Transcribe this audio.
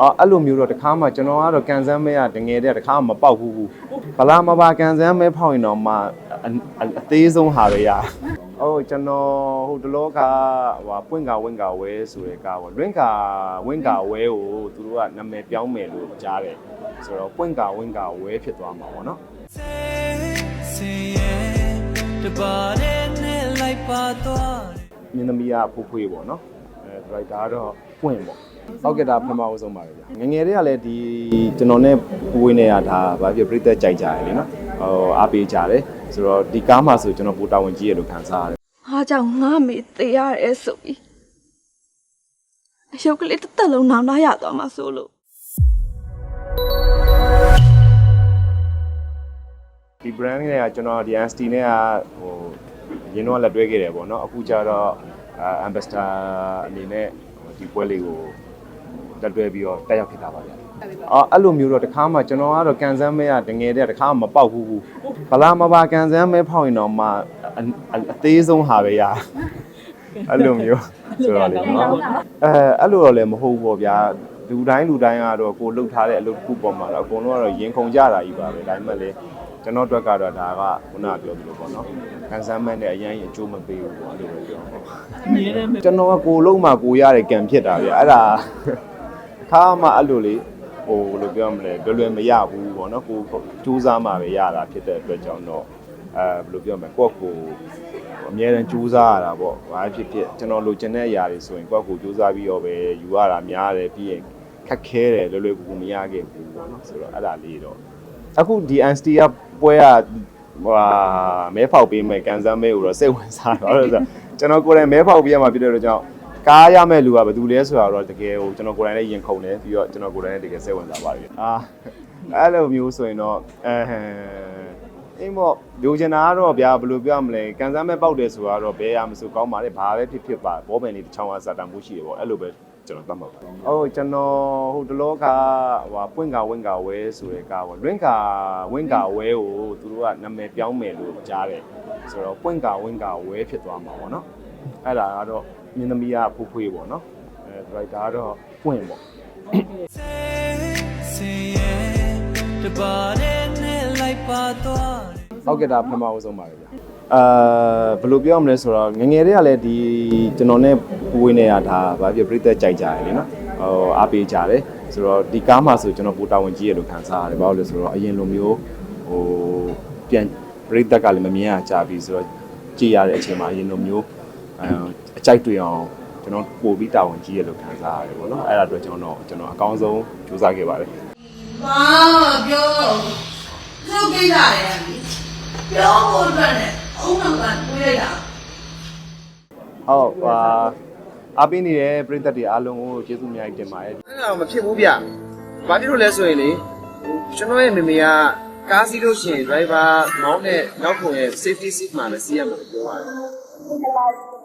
အော်အဲ့လိုမျိုးတော့တခါမှကျွန်တော်ကတော့ကန်ဆန်းမဲကတငယ်တဲ့တခါမှမပေါက်ဘူးဘူးဗလာမပါကန်ဆန်းမဲဖောက်ရင်တော့မှအအအသေးဆုံးဟာပဲရဟုတ်ကျွန်တော်ဟိုတလောကဟိုပွင့်ကဝင်းကဝဲဆိုတဲ့ကားပေါ့လွင့်ကဝင်းကဝဲကိုသူတို့ကနာမည်ပြောင်းမယ်လို့ကြားတယ်ဆိုတော့ပွင့်ကဝင်းကဝဲဖြစ်သွားမှာပေါ့နော် say yeah တပါတဲ့နဲ့လိုက်ပါသွားမြင်းသမီးကဖိုးဖွေးပေါ့နော်အဲဒရိုက်တာကတော့ပွင့်ပေါ့ ဟုတ်ကဲ့ဒါပထမဦးဆုံးပါပဲဗျငယ်ငယ်လေးကလည်းဒီကျွန်တော်နဲ့ပူဝေးနေရတာဗာပြပြိသက်ကြိုက်ကြတယ်လीနော်ဟိုအားပေးကြတယ်ဆိုတော့ဒီကားမှာဆိုကျွန်တော်ပူတာဝန်ကြီးရလို့ခံစားရတယ်။အားကြောင့်ငါမေတေးရတယ်ဆိုပြီးအယုတ်ကလေးတစ်သက်လုံးနောင်တရသွားမှာဆိုလို့ဒီ brand တွေကကျွန်တော်ဒီ NST နဲ့ကဟိုရင်းတော့လက်တွဲခဲ့တယ်ပေါ့နော်အခုကျတော့အာ ambassador အနေနဲ့ဒီပွဲလေးကို လက်တွဲပြီးတော့တက်ရောက်ဖြစ်တာပါဗျာအော်အဲ့လိုမျိုးတော့တခါမှကျွန်တော်ကတော့ကန်ဆန်းမဲကတငယ်တဲ့တခါမှမပေါက်ဘူးဘူးဗလာမပါကန်ဆန်းမဲဖောက်ရင်တော့မှအအအသေးဆုံးဟာပဲရအဲ့လိုမျိုးဆိုတော့လေနော်အဲအဲ့လိုတော့လည်းမဟုတ်ဘူးပေါ့ဗျာလူတိုင်းလူတိုင်းကတော့ကိုလှုပ်ထားတဲ့အလုပ်တစ်ခုပေါ်မှာတော့အကုန်လုံးကတော့ရင်ခုန်ကြတာကြီးပါပဲဒါပေမဲ့လေကျွန်တော်အတွက်ကတော့ဒါကခုနကပြောသလိုပေါ့နော်ကန်ဆန်းမဲနဲ့အရင်အကျိုးမပေးဘူးပေါ့အဲ့လိုပဲပြောဟုတ်အမြဲတမ်းပဲကျွန်တော်ကကိုလုံးမှကိုရတဲ့ကံဖြစ်တာဗျအဲ့ဒါ ခါမှအဲ့လိုလေဟိုဘယ်လိုပြောမလဲလွယ်လွယ်မရဘူးပေါ့နော်ကိုစူးစမ်းမှပဲရတာဖြစ်တဲ့အတွက်ကြောင့်တော့အဲဘယ်လိုပြောမလဲကိုယ့်ကိုအများနဲ့စူးစမ်းရတာပေါ့ဘာဖြစ်ဖြစ်ကျွန်တော်လိုချင်တဲ့အရာတွေဆိုရင်ကိုယ့်ကိုစူးစမ်းပြီးတော့ပဲယူရတာများတယ်ပြီးရင်ခက်ခဲတယ်လွယ်လွယ်ကူကူမရခဲ့ဘူးပေါ့နော်ဆိုတော့အဲ့ဒါလေးတော့အခုဒီ NST ကပွဲကဟိုမဲဖောက်ပေးမယ်ကန်ဆန်းမဲကိုတော့စိတ်ဝင်စားတော့ဆိုတော့ကျွန်တော်ကိုယ်တိုင်မဲဖောက်ပေးရမှာဖြစ်တဲ့အတွက်ကြောင့် ကားရမဲ့လူကဘယ်သူလဲဆိုတာတော့တကယ်ဟိုကျွန်တော်ကိုယ်တိုင်လည်းရင်ခုန်တယ်ပြီးတော့ကျွန်တော်ကိုယ်တိုင်လည်းတကယ်စိတ်ဝင်စားပါပြီအာအဲ့လိုမျိုးဆိုရင်တော့အဲဟမ်အိမ်မော့လူချင်တာကတော့ဗျာဘယ်လိုပြောရမလဲကန်ဆန်းမဲပေါက်တယ်ဆိုတော့ဘယ်ရမဆိုကောင်းပါလေဘာပဲဖြစ်ဖြစ်ပါဘောပင်လေးတစ်ချောင်းကစတာမှုရှိတယ်ပေါ့အဲ့လိုပဲကျွန်တော်သတ်မှတ်ပါဟုတ်ကျွန်တော်ဟိုတလောကဟိုပွင့်ကဝင်းကဝဲဆိုတဲ့ကားပေါ့လွင့်ကဝင်းကဝဲကိုသူတို့ကနာမည်ပြောင်းမယ်လို့ကြားတယ်ဆိုတော့ပွင့်ကဝင်းကဝဲဖြစ်သွားမှာပေါ့နော်အဲ့ဒါကတော့ မြင်းသမီးကဖိုးဖွေးပေါ့နော်အဲဒရိုက်တာကတော့ပွင့်ပေါ့ say yeah တပါတဲ့နဲ့လိုက်ပါသွားဟုတ်ကဲ့ဒါပထမဦးဆုံးပါပဲဗျာအာဘယ်လိုပြောရမလဲဆိုတော့ငယ်ငယ်လေးကလည်းဒီကျွန်တော်နဲ့ပူဝေးနေရတာဗာပြပြိသက်ကြိုက်ကြတယ်လीနော်ဟိုအားပေးကြတယ်ဆိုတော့ဒီကားမှာဆိုကျွန်တော်ပူတာဝန်ကြီးရလို့ခံစားရတယ်ဘာလို့လဲဆိုတော့အရင်လိုမျိုးဟိုပြန်ပြိသက်ကလည်းမမြင်ရကြပြီဆိုတော့ကြည်ရတဲ့အချိန်မှာအရင်လိုမျိုးအဲ အကြိုက်တွေ့အောင်ကျွန်တော်ပို့ပြီးတာဝန်ကြီးရလို့ခံစားရတယ်ပေါ့နော်အဲ့ဒါအတွက်ကျွန်တော်ကျွန်တော်အကောင်းဆုံးကြိုးစားခဲ့ပါတယ်မာပြောသူကိစ္စရတယ်လေပြောဖို့အတွက်နဲ့အုံနောက်ကတွေးလိုက်တာဟုတ်ပါအားပေးနေတဲ့ပရိသတ်တွေအားလုံးကိုကျေးဇူးအများကြီးတင်ပါတယ်အဲ့ဒါမဖြစ်ဘူးဗျ။ဘာဖြစ်လို့လဲဆိုရင်လေကျွန်တော်ရဲ့မေမေကကားစီးလို့ရှိရင် driver မောင်းတဲ့နောက်ခုံရဲ့ safety seat မှာလည်းစီးရမှာလို့ပြောပါတယ်